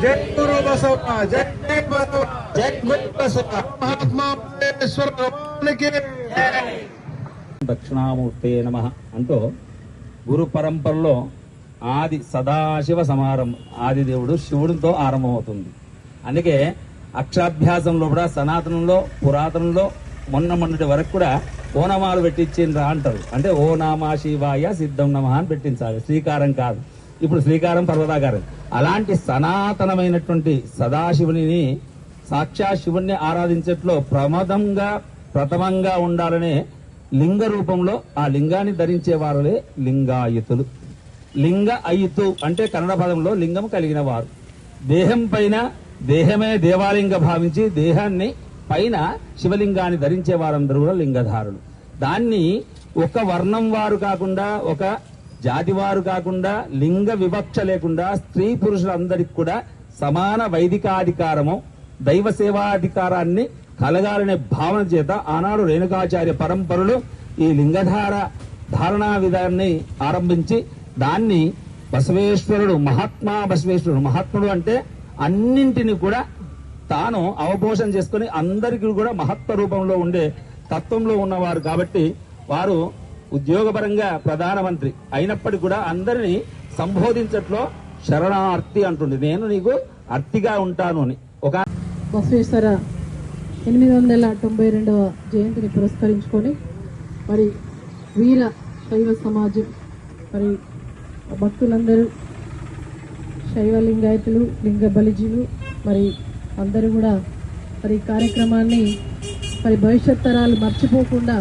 జై గురు బసవ జై బసవ జై గురు బసవ మహాత్మా పరమేశ్వర భగవానికి దక్షిణామూర్తే నమ అంటూ గురు పరంపరలో ఆది సదాశివ సమారంభం ఆది దేవుడు శివుడితో ఆరంభమవుతుంది. అందుకే అక్షరాభ్యాసంలో కూడా సనాతనంలో పురాతనంలో మొన్న మొన్నటి వరకు కూడా ఓనమాలు పెట్టించిండ్రా అంటారు. అంటే ఓ నామా శివాయ సిద్ధం నమ అని పెట్టించాలి. శ్రీకారం కాదు. ఇప్పుడు శ్రీకారం పర్వతాకారం అలాంటి సనాతనమైనటువంటి సదాశివుని సాక్షా శివుణ్ణి ఆరాధించట్లో ప్రమదంగా ప్రథమంగా ఉండాలనే లింగ రూపంలో ఆ లింగాన్ని ధరించే వారులే లింగాయుతులు. లింగ అయుతు అంటే కన్నడ పదంలో లింగం కలిగిన వారు. దేహం పైన దేహమే దేవాలింగ భావించి దేహాన్ని పైన శివలింగాన్ని ధరించే వారందరూ కూడా లింగధారులు. దాన్ని ఒక వర్ణం వారు కాకుండా ఒక జాతి వారు కాకుండా లింగ వివక్ష లేకుండా స్త్రీ పురుషులందరికీ కూడా సమాన వైదికాధికారము దైవ సేవాధికారాన్ని కలగాలనే భావన చేత ఆనాడు రేణుకాచార్య పరంపరలు ఈ లింగధార ధారణా విధాన్ని ఆరంభించి దాన్ని బసవేశ్వరుడు మహాత్మా బసవేశ్వరుడు మహాత్ముడు అంటే అన్నింటిని కూడా తాను అవపోషణ చేసుకుని అందరికీ కూడా మహత్వ రూపంలో ఉండే తత్వంలో ఉన్నవారు కాబట్టి వారు ఉద్యోగపరంగా ప్రధానమంత్రి అయినప్పటికీ కూడా అందరినీ సంబోధించట్లో శరణార్థి అంటుంది నేను నీకు అర్థిగా ఉంటాను అని. ఒక బసవేశ్వర ఎనిమిది వందల తొంభై రెండవ జయంతిని పురస్కరించుకొని మరి వీర శైవ సమాజం మరి భక్తులందరూ శైవ లింగాయతులు లింగ బలిజీలు మరి అందరూ కూడా మరి కార్యక్రమాన్ని మరి భవిష్యత్ తరాలు మర్చిపోకుండా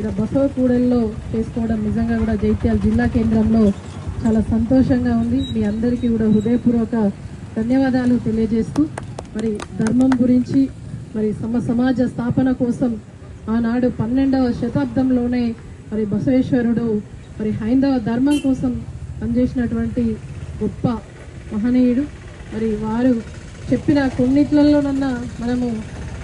ఇక్కడ బసవకూడల్లో చేసుకోవడం నిజంగా కూడా జైత్యాల జిల్లా కేంద్రంలో చాలా సంతోషంగా ఉంది. మీ అందరికీ కూడా హృదయపూర్వక ధన్యవాదాలు తెలియజేస్తూ మరి ధర్మం గురించి మరి సమ సమాజ స్థాపన కోసం ఆనాడు పన్నెండవ శతాబ్దంలోనే మరి బసవేశ్వరుడు మరి హైందవ ధర్మం కోసం పనిచేసినటువంటి గొప్ప మహనీయుడు. మరి వారు చెప్పిన కొన్నిట్లలోనన్నా మనము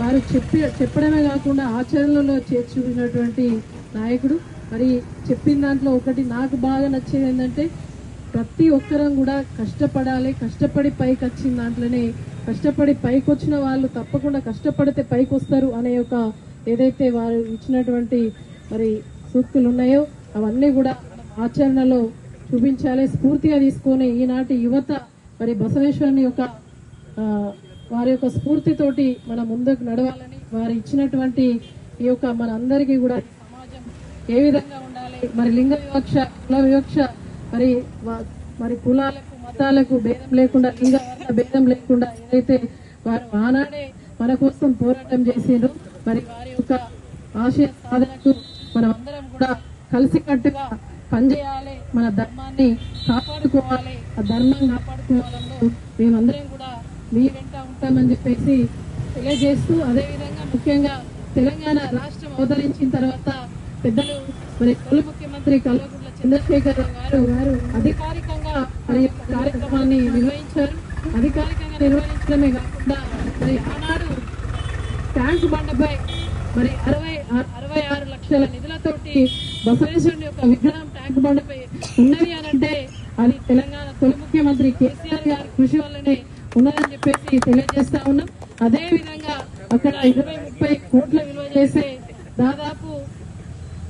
వారు చెప్పి చెప్పడమే కాకుండా ఆచరణలో చేర్చుకున్నటువంటి నాయకుడు. మరి చెప్పిన దాంట్లో ఒకటి నాకు బాగా నచ్చేది ఏంటంటే ప్రతి ఒక్కరం కూడా కష్టపడాలి కష్టపడి పైకి వచ్చిన దాంట్లోనే కష్టపడి పైకి వచ్చిన వాళ్ళు తప్పకుండా కష్టపడితే పైకి వస్తారు అనే ఒక ఏదైతే వారు ఇచ్చినటువంటి మరి సూక్తులు ఉన్నాయో అవన్నీ కూడా ఆచరణలో చూపించాలి. స్ఫూర్తిగా తీసుకొని ఈనాటి యువత మరి బసవేశ్వరుని యొక్క వారి యొక్క స్ఫూర్తితోటి మనం ముందుకు నడవాలని వారు ఇచ్చినటువంటి ఈ యొక్క మన అందరికీ కూడా సమాజం ఏ విధంగా ఉండాలి మరి లింగ వివక్ష కుల వివక్ష మరి మరి కులాలకు మతాలకు భేదం లేకుండా లింగ భేదం లేకుండా ఏదైతే వారు ఆనాడే మన కోసం పోరాటం చేసిండ్రు మరి వారి యొక్క ఆశయ సాధనకు మనం అందరం కూడా కలిసికట్టుగా పనిచేయాలి మన ధర్మాన్ని కాపాడుకోవాలి ఆ ధర్మం కాపాడుకోవాలంలో మేమందరం కూడా మీ వెంట చెప్తామని చెప్పేసి తెలియజేస్తూ అదేవిధంగా ముఖ్యంగా తెలంగాణ రాష్ట్రం అవతరించిన తర్వాత పెద్దలు మరి తొలి ముఖ్యమంత్రి కల్వకుంట్ల చంద్రశేఖర్ గారు గారు అధికారికంగా మరి యొక్క కార్యక్రమాన్ని నిర్వహించారు. అధికారికంగా నిర్వహించడమే కాకుండా మరి ఆనాడు ట్యాంక్ బండపై మరి అరవై అరవై ఆరు లక్షల నిధులతోటి బసవేశ్వరుని యొక్క విగ్రహం ట్యాంక్ బండపై ఉన్నది అని అంటే అది తెలంగాణ తొలి ముఖ్యమంత్రి కేసీఆర్ గారి కృషి వల్లనే ఉన్నదని చెప్పేసి తెలియజేస్తా ఉన్నాం. అదే విధంగా అక్కడ ఇరవై ముప్పై కోట్ల విలువ చేసే దాదాపు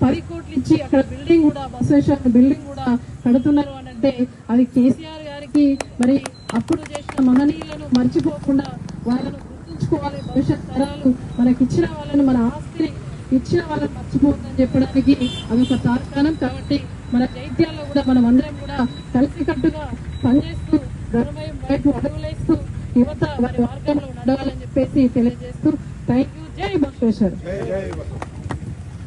పది కోట్లు ఇచ్చి అక్కడ బిల్డింగ్ కూడా బసవేశ్వర బిల్డింగ్ కూడా కడుతున్నారు అని అంటే అది కేసీఆర్ గారికి మరి అప్పుడు చేసిన మహనీయులను మర్చిపోకుండా వాళ్ళను గుర్తుంచుకోవాలి. భవిష్యత్ తరాలు మనకి ఇచ్చిన వాళ్ళని మన ఆస్తిని ఇచ్చిన వాళ్ళని మర్చిపోతుందని చెప్పడానికి అదొక తార్కాణం. కాబట్టి మన చైత్యాల్లో కూడా మనం అందరం కూడా కలిసికట్టుగా పనిచేస్తూ ధర్మయం వైపు అడుగులేస్తూ యువత వారి మార్గంలో నడవాలని చెప్పేసి తెలియజేస్తూ థ్యాంక్ యూ జై బసవేశ్వర్ జై జై